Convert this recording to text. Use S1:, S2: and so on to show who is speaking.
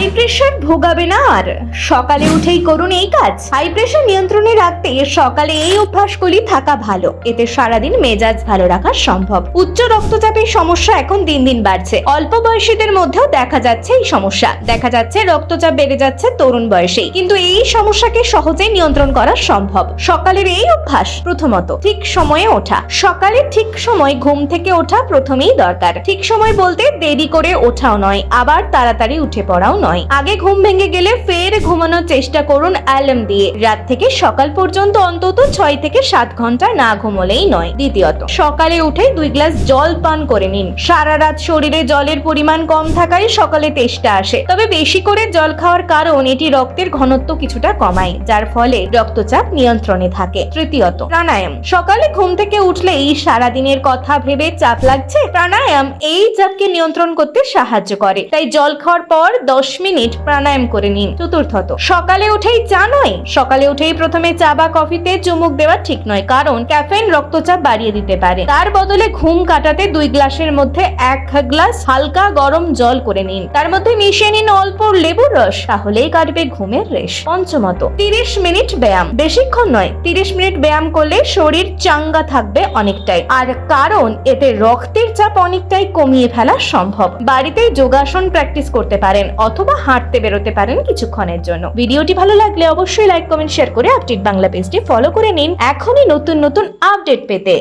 S1: High pressure ভোগাবে না আর। সকালে উঠেই করুন এই কাজ। হাই প্রেশার নিয়ন্ত্রণে রাখতে সকালে এই অভ্যাসগুলি থাকা ভালো। এতে সারাদিন মেজাজ ভালো রাখা সম্ভব। উচ্চ রক্তচাপের সমস্যা এখন দিন দিন বাড়ছে। অল্প বয়সীদের মধ্যেও দেখা যাচ্ছে এই সমস্যা। দেখা যাচ্ছে রক্তচাপ বেড়ে যাচ্ছে তরুণ বয়সেই। কিন্তু এই সমস্যাকে সহজেই নিয়ন্ত্রণ করা সম্ভব। সকালের এই অভ্যাস প্রথমত ঠিক সময়ে ওঠা। সকালে ঠিক সময় ঘুম থেকে ওঠা প্রথমেই দরকার। ঠিক সময় বলতে দেরি করে ওঠাও নয়। আবার তাড়াতাড়ি উঠে পড়াও নয়। আগে ঘুম ভেঙে গেলে ফের ঘুমানোর চেষ্টা করুন অ্যালার্ম দিয়ে। রাত থেকে সকাল পর্যন্ত অন্তত ছয় থেকে সাত ঘণ্টা না ঘুমলেই নয়। দ্বিতীয়ত, সকালে উঠে দুই গ্লাস জল পান করে নিন। সারা রাত শরীরে জলের পরিমাণ কম থাকায় সকালে তেষ্টা আসে। তবে বেশি করে জল খাওয়ার কারণ এটি রক্তের ঘনত্ব কিছুটা কমায়, যার ফলে রক্তচাপ নিয়ন্ত্রণে থাকে। তৃতীয়ত, প্রাণায়াম। সকালে ঘুম থেকে উঠলেই সারাদিনের কথা ভেবে চাপ লাগছে। প্রাণায়াম এই চাপকে নিয়ন্ত্রণ করতে সাহায্য করে। তাই জল খাওয়ার পর দশ মিনিট প্রাণায়াম করে নিন। চতুর্থত, সকালে উঠেই চা নয়। সকালে উঠেই প্রথমে চা বা কফিতে চুমুক দেওয়া ঠিক নয়, কারণ ক্যাফেইন রক্তচাপ বাড়িয়ে দিতে পারে। তার বদলে ঘুম কাটাতে দুই গ্লাসের মধ্যে এক গ্লাস হালকা গরম জল করে নিন। তার মধ্যে মিশিয়ে নিন অল্প লেবুর রস, তাহলেই কাটবে ঘুমের রেশ। পঞ্চমত, তিরিশ মিনিট ব্যায়াম। বেশিক্ষণ নয়, তিরিশ মিনিট ব্যায়াম করলে শরীর চাঙ্গা থাকবে অনেকটাই। আর কারণ, এতে রক্তের চাপ অনেকটাই কমিয়ে ফেলা সম্ভব। বাড়িতেই যোগাসন প্র্যাকটিস করতে পারেন অথবা হাঁটতে বেরোতে পারেন কিছুক্ষণের জন্য। ভিডিওটি ভালো লাগলে অবশ্যই লাইক কমেন্ট শেয়ার করে আপডেট বাংলা পেজটি ফলো করে নিন। এখনই নতুন নতুন আপডেট পেতে।